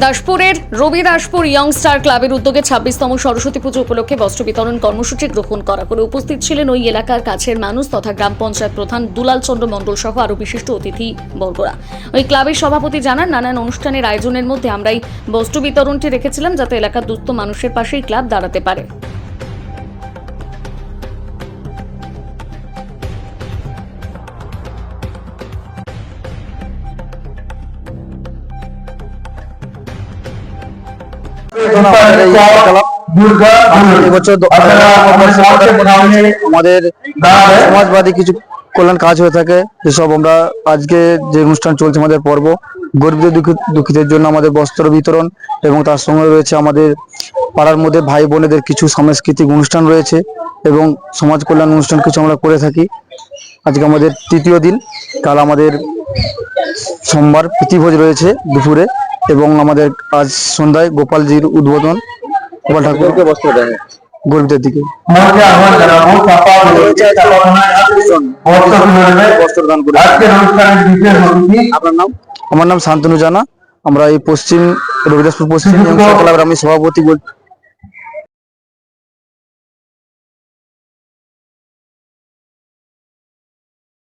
দাসপুরের Rabi Daspur young star ক্লাবের উদ্যোগে ছাব্বিশতম সরস্বতী পুজো উপলক্ষে বস্ত্র বিতরণ কর্মসূচি গ্রহণ করা করে উপস্থিত ছিলেন ওই এলাকার কাছের মানুষ তথা গ্রাম পঞ্চায়েত প্রধান দুলাল চন্দ্র মণ্ডল সহ আরও বিশিষ্ট অতিথি বর্গরা। ওই ক্লাবের সভাপতি জানান, নানান অনুষ্ঠানের আয়োজনের মধ্যে আমরাই বস্ত্র বিতরণটি রেখেছিলাম যাতে এলাকার দুস্থ মানুষের পাশেই ক্লাব দাঁড়াতে পারে। আমাদের সমাজবাদী কিছু কল্যাণ কাজ হয়ে থাকে যেসব আমরা আজকে যে অনুষ্ঠান চলছে আমাদের পর্ব গরিব দুঃখী- দুঃখীদের জন্য আমাদের বস্ত্র বিতরণ এবং তার সঙ্গে রয়েছে আমাদের পাড়ার মধ্যে ভাই বোনেদের কিছু সাংস্কৃতিক অনুষ্ঠান রয়েছে এবং সমাজ কল্যাণ অনুষ্ঠান কিছু আমরা করে থাকি। আজকে আমাদের তৃতীয় দিন কাল আমাদের সোমবার প্রীতিভোজ রয়েছে দুপুরে। এবং আমাদের আজ সন্ধ্যায় গোপালজির উদ্বোধন। গোপাল ঠাকুরকে বস্ত্র দেয় গরিবদের দিকে। আপনার নাম? আমার নাম শান্তনু জানা। আমরা এই পশ্চিম রবিদাসপুর পশ্চিম ক্লাবের আমি সভাপতি